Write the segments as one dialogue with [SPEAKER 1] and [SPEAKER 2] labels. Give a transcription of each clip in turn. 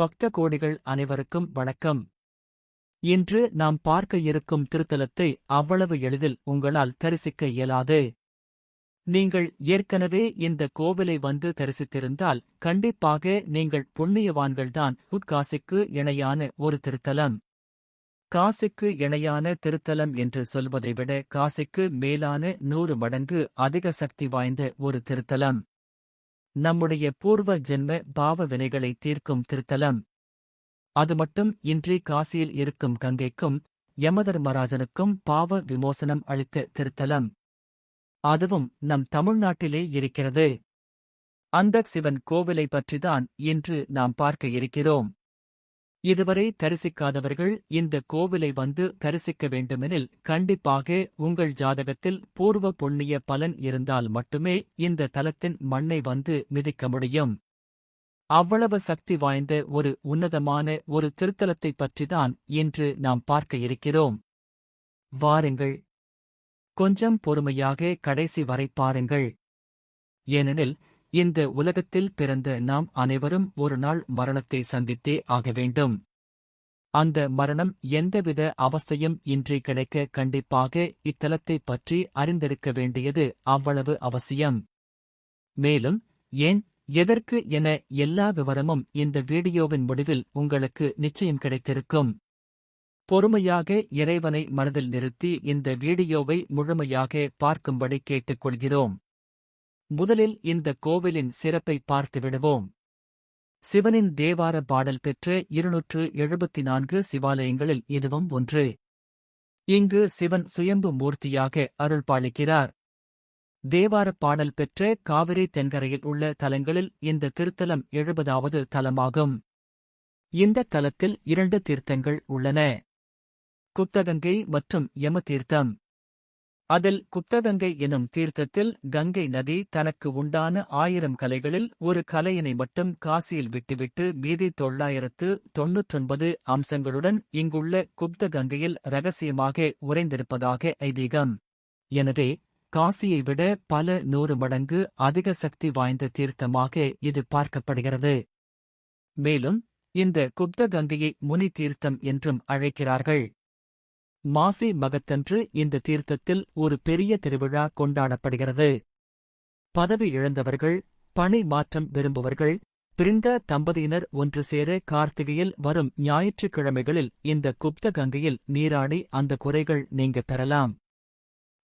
[SPEAKER 1] பக்த கோடிகள் அனைவருக்கும் வணக்கம். இன்று நாம் பார்க்க இருக்கும் திருத்தலத்தை அவ்வளவு எளிதில் உங்களால் தரிசிக்க இயலாது. நீங்கள் ஏற்கனவே இந்த கோவிலை வந்து தரிசித்திருந்தால் கண்டிப்பாக நீங்கள் புண்ணியவான்கள்தான் உட்காசிக்கு இணையான ஒரு திருத்தலம். காசிக்கு இணையான திருத்தலம் என்று சொல்வதை விட காசிக்கு மேலான நூறு மடங்கு அதிக சக்தி வாய்ந்த ஒரு திருத்தலம். நம்முடைய பூர்வ ஜென்ம பாவ வினைகளை தீர்க்கும் திருத்தலம். அது மட்டும் இன்றி காசியில் இருக்கும் கங்கைக்கும் யமதர்மராஜனுக்கும் பாவ விமோசனம் அளித்த திருத்தலம். அதுவும் நம் தமிழ்நாட்டிலே இருக்கிறது. அந்த சிவன் கோவிலை பற்றிதான் இன்று நாம் பார்க்க இருக்கிறோம். இதுவரை தரிசிக்காதவர்கள் இந்த கோவிலை வந்து தரிசிக்க வேண்டுமெனில் கண்டிப்பாக உங்கள் ஜாதகத்தில் பூர்வ புண்ணிய பலன் இருந்தால் மட்டுமே இந்த தலத்தின் மண்ணை வந்து மிதிக்க முடியும். அவ்வளவு சக்தி வாய்ந்த ஒரு உன்னதமான ஒரு திருத்தலத்தைப் பற்றிதான் இன்று நாம் பார்க்க இருக்கிறோம். வாருங்கள். கொஞ்சம் பொறுமையாக கடைசி வரை பாருங்கள். ஏனெனில் இந்த உலகத்தில் பிறந்த நாம் அனைவரும் ஒரு நாள் மரணத்தை சந்தித்தே ஆக வேண்டும். அந்த மரணம் எந்தவித அவஸ்தையும் இன்றி கிடைக்க கண்டிப்பாக இத்தலத்தைப் பற்றி அறிந்திருக்க வேண்டியது அவ்வளவு அவசியம். மேலும் ஏன் எதற்கு என எல்லா விவரமும் இந்த வீடியோவின் முடிவில் உங்களுக்கு நிச்சயம் கிடைத்திருக்கும். பொறுமையாக இறைவனை மனதில் நிறுத்தி இந்த வீடியோவை முழுமையாக பார்க்கும்படி கேட்டுக்கொள்கிறோம். முதலில் இந்த கோவிலின் சிறப்பை பார்த்துவிடுவோம். சிவனின் தேவார பாடல் பெற்ற இருநூற்று எழுபத்தி நான்கு சிவாலயங்களில் இதுவும் ஒன்று. இங்கு சிவன் சுயம்பு மூர்த்தியாக அருள்பாளிக்கிறார் தேவார பாடல் பெற்ற காவிரி தென்கரையில் உள்ள தலங்களில் இந்த திருத்தலம் எழுபதாவது தலமாகும். இந்த தலத்தில் இரண்டு தீர்த்தங்கள் உள்ளன. குத்தகங்கை மற்றும் யம தீர்த்தம் அதில் குப்தகங்கை எனும் தீர்த்தத்தில் கங்கை நதி தனக்கு உண்டான ஆயிரம் கலைகளில் ஒரு கலையினை மட்டும் காசியில் விட்டுவிட்டு மீதி தொள்ளாயிரத்து தொன்னூற்றொன்பது அம்சங்களுடன் இங்குள்ள குப்த கங்கையில் ரகசியமாக உறைந்திருப்பதாக ஐதீகம். எனவே காசியை விட பல நூறு மடங்கு அதிக சக்தி வாய்ந்த தீர்த்தமாக இது பார்க்கப்படுகிறது. மேலும் இந்த குப்த கங்கையை முனி தீர்த்தம் என்றும் அழைக்கிறார்கள். மாசி மகத்தன்று இந்த தீர்த்தத்தில் ஒரு பெரிய திருவிழா கொண்டாடப்படுகிறது. பதவி இழந்தவர்கள் பணி மாற்றம் விரும்புவர்கள் பிரிந்த தம்பதியினர் ஒன்று சேர கார்த்திகையில் வரும் ஞாயிற்றுக்கிழமைகளில் இந்த குப்த கங்கையில் நீராடி அந்த குறைகள் நீங்க பெறலாம்.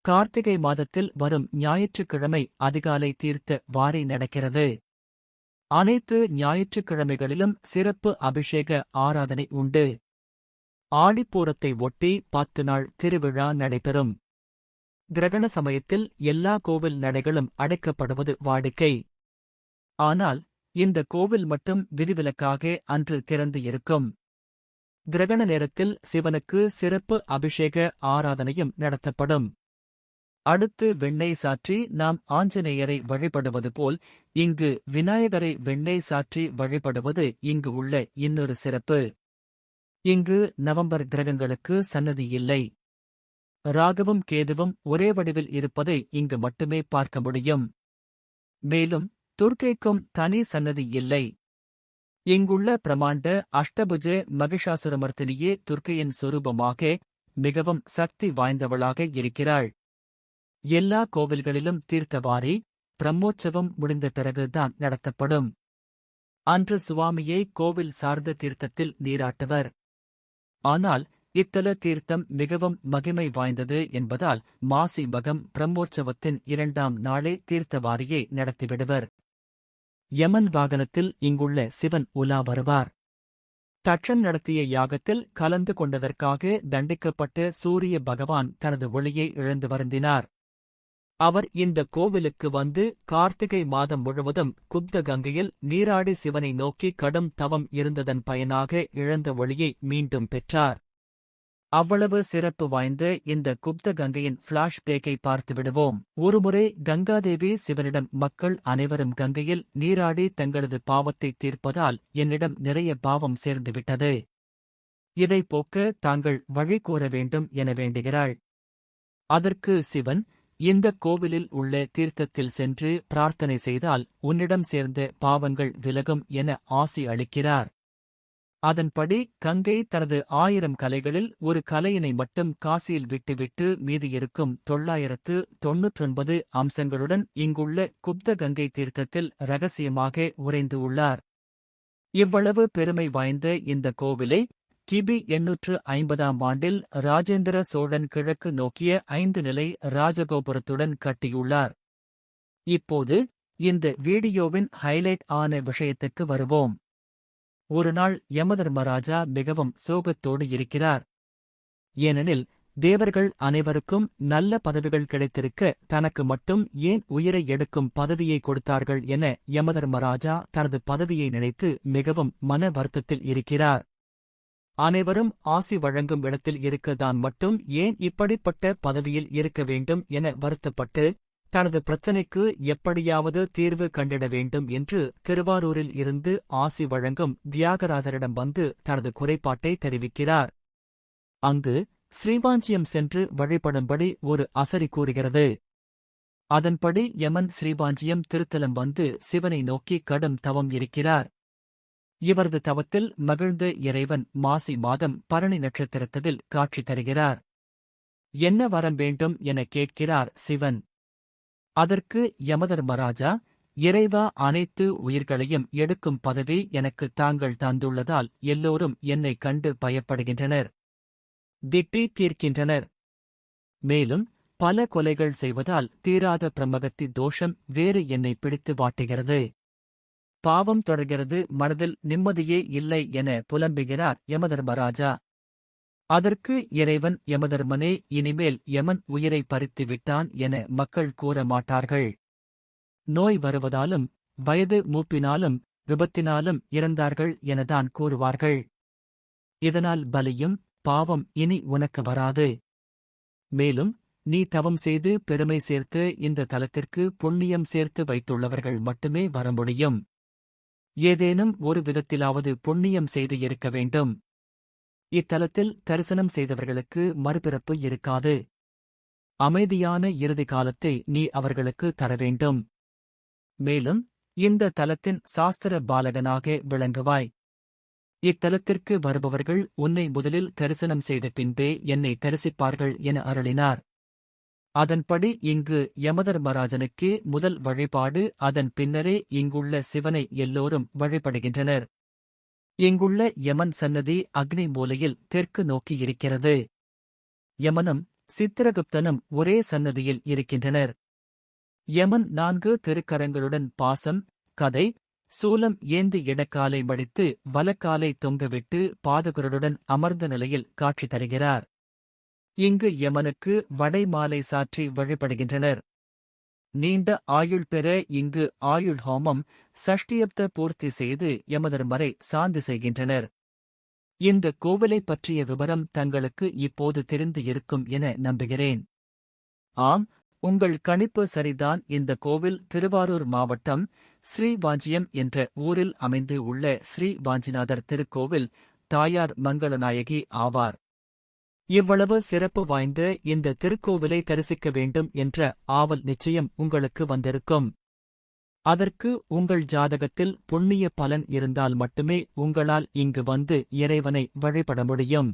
[SPEAKER 1] கார்த்திகை மாதத்தில் வரும் ஞாயிற்றுக்கிழமை அதிகாலை தீர்த்த வாரி நடக்கிறது. அனைத்து ஞாயிற்றுக்கிழமைகளிலும் சிறப்பு அபிஷேக ஆராதனை உண்டு. ஆடிப்பூரத்தை ஒட்டி பத்து நாள் திருவிழா நடைபெறும். கிரகண சமயத்தில் எல்லா கோவில் நடைகளும் அடைக்கப்படுவது வாடிக்கை. ஆனால் இந்த கோவில் மட்டும் விதிவிலக்காக அன்று திறந்து இருக்கும். கிரகண நேரத்தில் சிவனுக்கு சிறப்பு அபிஷேக ஆராதனையும் நடத்தப்படும். அடுத்து வெண்ணெய் சாற்றி நாம் ஆஞ்சநேயரை வழிபடுவது போல் இங்கு விநாயகரை வெண்ணெய் சாற்றி வழிபடுவது இங்கு உள்ள இன்னொரு சிறப்பு. இங்கு நவம்பர் கிரகங்களுக்கு சன்னதி இல்லை. ராகவும் கேதுவும் ஒரே வடிவில் இருப்பதை இங்கு மட்டுமே பார்க்க முடியும். மேலும் துர்க்கைக்கும் தனி சன்னதி இல்லை. இங்குள்ள பிரமாண்ட அஷ்டபுஜ மகிஷாசுரமர்த்தினியே துர்க்கையின் சொரூபமாக மிகவும் சக்தி வாய்ந்தவளாக இருக்கிறாள். எல்லா கோவில்களிலும் தீர்த்தவாரி பிரம்மோற்சவம் முடிந்த பிறகுதான் நடத்தப்படும். அன்று சுவாமியை கோவில் சார்ந்த தீர்த்தத்தில் நீராட்டுவர். ஆனால் இத்தல தீர்த்தம் மிகவும் மகிமை வாய்ந்தது என்பதால் மாசி மகம் பிரம்மோற்சவத்தின் இரண்டாம் நாளே தீர்த்தவாரியை நடத்திவிடுவர். யமன் வாகனத்தில் இங்குள்ள சிவன் உலா வருவார். தட்சன் நடத்திய யாகத்தில் கலந்து கொண்டதற்காக தண்டிக்கப்பட்ட சூரிய பகவான் தனது ஒளியை இழந்து வருந்தினார். அவர் இந்த கோவிலுக்கு வந்து கார்த்திகை மாதம் முழுவதும் குப்த கங்கையில் நீராடி சிவனை நோக்கி கடும் தவம் இருந்ததன் பயனாக இழந்த ஒளியை மீண்டும் பெற்றார். அவ்வளவு சிறப்பு வாய்ந்த இந்த குப்த கங்கையின் பிளாஷ்பேக்கை பார்த்து விடுவோம். ஒருமுறை கங்காதேவி சிவனிடம் மக்கள் அனைவரும் கங்கையில் நீராடி தங்களது பாவத்தை தீர்ப்பதால் என்னிடம் நிறைய பாவம் சேர்ந்துவிட்டது இதை போக்க தாங்கள் வழி கூற வேண்டும் என வேண்டுகிறாள். அதற்கு சிவன் இந்த கோவிலில் உள்ள தீர்த்தத்தில் சென்று பிரார்த்தனை செய்தால் உன்னிடம் சேர்ந்த பாவங்கள் விலகும் என ஆசி அளிக்கிறார். அதன்படி கங்கை தனது ஆயிரம் கலைகளில் ஒரு கலையினை மட்டும் காசியில் விட்டுவிட்டு மீதி இருக்கும் தொள்ளாயிரத்து தொன்னூற்றொன்பது அம்சங்களுடன் இங்குள்ள குப்த கங்கை தீர்த்தத்தில் ரகசியமாக உறைந்து உள்ளார். இவ்வளவு பெருமை வாய்ந்த இந்த கோவிலை கிபி எண்ணூற்று ஐம்பதாம் ஆண்டில் ராஜேந்திர சோழன் கிழக்கு நோக்கிய ஐந்து நிலை ராஜகோபுரத்துடன் கட்டியுள்ளார். இப்போது இந்த வீடியோவின் ஹைலைட் ஆன விஷயத்துக்கு வருவோம். ஒருநாள் யமதர்மராஜா மிகவும் சோகத்தோடு இருக்கிறார். ஏனெனில் தேவர்கள் அனைவருக்கும் நல்ல பதவிகள் கிடைத்திருக்க தனக்கு மட்டும் ஏன் உயிரை எடுக்கும் பதவியை கொடுத்தார்கள் என யமதர்மராஜா தனது பதவியை நினைத்து மிகவும் மன வருத்தத்தில் இருக்கிறார். அனைவரும் ஆசி வழங்கும் இடத்தில் இருக்க தான் மட்டும் ஏன் இப்படிப்பட்ட பதவியில் இருக்க வேண்டும் என வருத்தப்பட்டு தனது பிரச்சினைக்கு எப்படியாவது தீர்வு கண்டிட வேண்டும் என்று திருவாரூரில் இருந்து ஆசி வழங்கும் தியாகராஜரிடம் வந்து தனது குறைபாட்டை தெரிவிக்கிறார். அங்கு ஸ்ரீவாஞ்சியம் சென்று வழிபடும்படி ஒரு அசரி கூறுகிறது. அதன்படி யமன் ஸ்ரீவாஞ்சியம் திருத்தலம் வந்து சிவனை நோக்கி கடும் தவம் இருக்கிறார். இவரது தவத்தில் மகிழ்ந்த இறைவன் மாசி மாதம் பரணி நட்சத்திரத்தில் காட்சி தருகிறார். என்ன வரம் வேண்டும் என கேட்கிறார் சிவன். அதற்கு யமதர்மராஜா இறைவா அனைத்து உயிர்களையும் எடுக்கும் பதவி எனக்கு தாங்கள் தந்துள்ளதால் எல்லோரும் என்னைக் கண்டு பயப்படுகின்றனர். திட்டி தீர்க்கின்றனர். மேலும் பல கொலைகள் செய்வதால் தீராத பிரம்மகத்தி தோஷம் வேறு என்னை பிடித்து வாட்டுகிறது. பாவம் தொடர்கிறது மனதில் நிம்மதியே இல்லை என புலம்புகிறார் யமதர்மராஜா. அதற்கு இறைவன் யமதர்மனே இனிமேல் யமன் உயிரை பறித்து விட்டான் என மக்கள் கூற மாட்டார்கள். நோய் வருவதாலும் வயது மூப்பினாலும் விபத்தினாலும் இறந்தார்கள் எனதான் கூறுவார்கள். இதனால் பலியும் பாவம் இனி உனக்கு வராது. மேலும் நீ தவம் செய்து பெருமை சேர்த்து இந்த தலத்திற்கு புண்ணியம் சேர்த்து வைத்துள்ளவர்கள் மட்டுமே வர முடியும். ஏதேனும் ஒரு விதத்திலாவது புண்ணியம் செய்து இருக்க வேண்டும். இத்தலத்தில் தரிசனம் செய்தவர்களுக்கு மறுபிறப்பு இருக்காது. அமைதியான இறுதி காலத்தை நீ அவர்களுக்கு தர வேண்டும். மேலும் இந்த தலத்தின் சாஸ்திர பாலகனாக விளங்குவாய். இத்தலத்திற்கு வருபவர்கள் உன்னை முதலில் தரிசனம் செய்த பின்பே என்னை தரிசிப்பார்கள் என அருளினார். அதன்படி இங்கு யமதர்மராஜனுக்கே முதல் வழிபாடு அதன் பின்னரே இங்குள்ள சிவனை எல்லோரும் வழிபடுகின்றனர். இங்குள்ள யமன் சன்னதி அக்னி மூலையில் தெற்கு நோக்கி இருக்கிறது. யமனும் சித்திரகுப்தனும் ஒரே சன்னதியில் இருக்கின்றனர். யமன் நான்கு திருக்கரங்களுடன் பாசம் கதை சூலம் ஏந்தி இடக்காலை மடித்து வலக்காலை தொங்கவிட்டு பாதகருடன் அமர்ந்த நிலையில் காட்சி தருகிறார். இங்கு யமனுக்கு வடை மாலை சாற்றி வழிபடுகின்றனர். நீண்ட ஆயுள் பெற இங்கு ஆயுள் ஹோமம் சஷ்டியப்த பூர்த்தி செய்து யமதர்மரை சாந்தி செய்கின்றனர். இந்த கோவிலை பற்றிய விவரம் தங்களுக்கு இப்போது தெரிந்து இருக்கும் என நம்புகிறேன். ஆம் உங்கள் கணிப்பு சரிதான். இந்த கோவில் திருவாரூர் மாவட்டம் ஸ்ரீவாஞ்சியம் என்ற ஊரில் அமைந்து உள்ள ஸ்ரீ வாஞ்சிநாதர் திருக்கோவில் தாயார் மங்களநாயகி ஆவார். இவ்வளவு சிறப்பு வாய்ந்த இந்த திருக்கோவிலை தரிசிக்க வேண்டும் என்ற ஆவல் நிச்சயம் உங்களுக்கு வந்திருக்கும். அதற்கு உங்கள் ஜாதகத்தில் புண்ணிய பலன் இருந்தால் மட்டுமே உங்களால் இங்கு வந்து இறைவனை வழிபட முடியும்.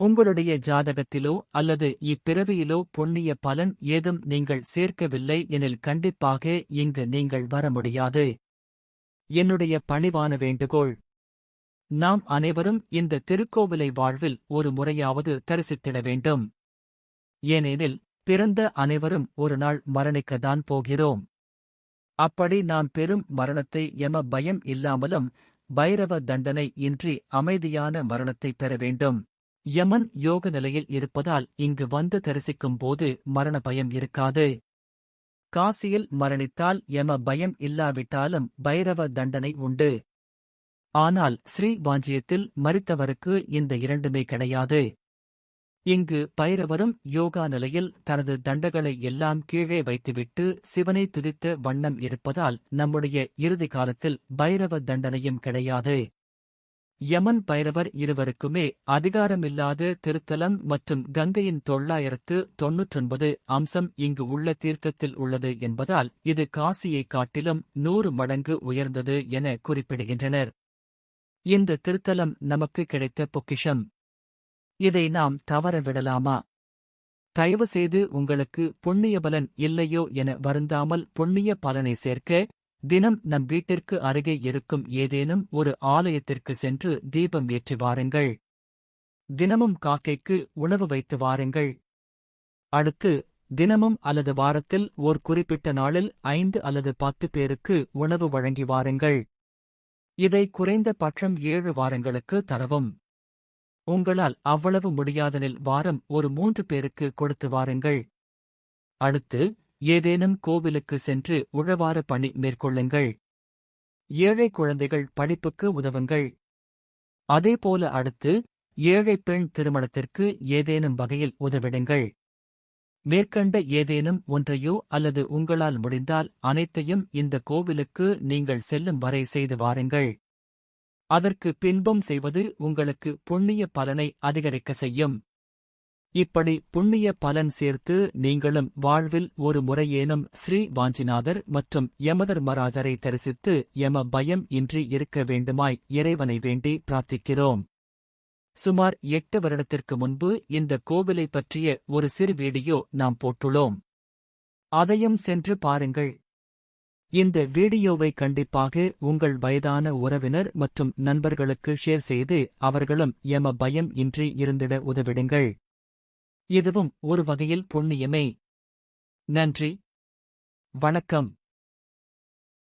[SPEAKER 1] உங்களுடைய ஜாதகத்திலோ அல்லது இப்பிறவியிலோ புண்ணிய பலன் ஏதும் நீங்கள் சேர்க்கவில்லை எனில் கண்டிப்பாக இங்கு நீங்கள் வர முடியாது. என்னுடைய பணிவான வேண்டுகோள் நாம் அனைவரும் இந்த திருக்கோவிலை வாழ்வில் ஒரு முறையாவது தரிசித்திட வேண்டும். ஏனெனில் பிறந்த அனைவரும் ஒரு நாள் மரணிக்கத்தான் போகிறோம். அப்படி நாம் பெரும் மரணத்தை எம பயம் இல்லாமலும் பைரவ தண்டனை இன்றி அமைதியான மரணத்தை பெற வேண்டும். யமன் யோக நிலையில் இருப்பதால் இங்கு வந்து தரிசிக்கும் போது மரண பயம் இருக்காது. காசியில் மரணித்தால் எம பயம் இல்லாவிட்டாலும் பைரவ தண்டனை உண்டு. ஆனால் ஸ்ரீ வாஞ்சியத்தில் மறித்தவருக்கு இந்த இரண்டுமே கிடையாது. இங்கு பைரவரும் யோகா நிலையில் தனது தண்டகளை எல்லாம் கீழே வைத்துவிட்டு சிவனை துதித்த வண்ணம் இருப்பதால் நம்முடைய இறுதி காலத்தில் பைரவ தண்டனையும் கிடையாது. யமன் பைரவர் இருவருக்குமே அதிகாரமில்லாத திருத்தலம் மற்றும் கங்கையின் தொள்ளாயிரத்து தொன்னூற்றொன்பது அம்சம் இங்கு உள்ள தீர்த்தத்தில் உள்ளது என்பதால் இது காசியைக் காட்டிலும் நூறு மடங்கு உயர்ந்தது என குறிப்பிடுகின்றனர். இந்த திருத்தலம் நமக்கு கிடைத்த பொக்கிஷம். இதை நாம் தவற விடலாமா? தயவு செய்து உங்களுக்கு புண்ணிய பலன் இல்லையோ என வருந்தாமல் புண்ணிய பலனை சேர்க்க தினம் நம் வீட்டிற்கு அருகே இருக்கும் ஏதேனும் ஒரு ஆலயத்திற்கு சென்று தீபம் ஏற்றி வாருங்கள். தினமும் காக்கைக்கு உணவு வைத்து வாருங்கள். அடுத்து தினமும் அல்லது வாரத்தில் ஓர் குறிப்பிட்ட நாளில் ஐந்து அல்லது பத்து பேருக்கு உணவு வழங்கி வாருங்கள். இதை குறைந்த பட்சம் ஏழு வாரங்களுக்கு தரவும். உங்களால் அவ்வளவு முடியாதனில் வாரம் ஒரு மூன்று பேருக்கு கொடுத்து வாருங்கள். அடுத்து ஏதேனும் கோவிலுக்கு சென்று உழவார பணி மேற்கொள்ளுங்கள். ஏழை குழந்தைகள் படிப்புக்கு உதவுங்கள். அதேபோல அடுத்து ஏழை பெண் திருமணத்திற்கு ஏதேனும் வகையில் உதவிடுங்கள். மேற்கண்ட ஏதேனும் ஒன்றையோ அல்லது உங்களால் முடிந்தால் அனைத்தையும் இந்த கோவிலுக்கு நீங்கள் செல்லும் வரை செய்து வாருங்கள். அதற்கு பின்பம் செய்வது உங்களுக்கு புண்ணிய பலனை அதிகரிக்க செய்யும். இப்படி புண்ணிய பலன் சேர்த்து நீங்களும் வாழ்வில் ஒரு முறையேனும் ஸ்ரீ வாஞ்சிநாதர் மற்றும் யமதர்மராஜரை தரிசித்து யம பயம் இன்றி இருக்க வேண்டுமாய் இறைவனை வேண்டி பிரார்த்திக்கிறோம். சுமார் எட்டு வருடத்திற்கு முன்பு இந்த கோவிலை பற்றிய ஒரு சிறு வீடியோ நாம் போட்டுள்ளோம். அதையும் சென்று பாருங்கள். இந்த வீடியோவை கண்டிப்பாக உங்கள் வயதான உறவினர் மற்றும் நண்பர்களுக்கு ஷேர் செய்து அவர்களும் எம பயம் இன்றி இருந்திட உதவிடுங்கள். இதுவும் ஒரு வகையில் புண்ணியமே. நன்றி. வணக்கம்.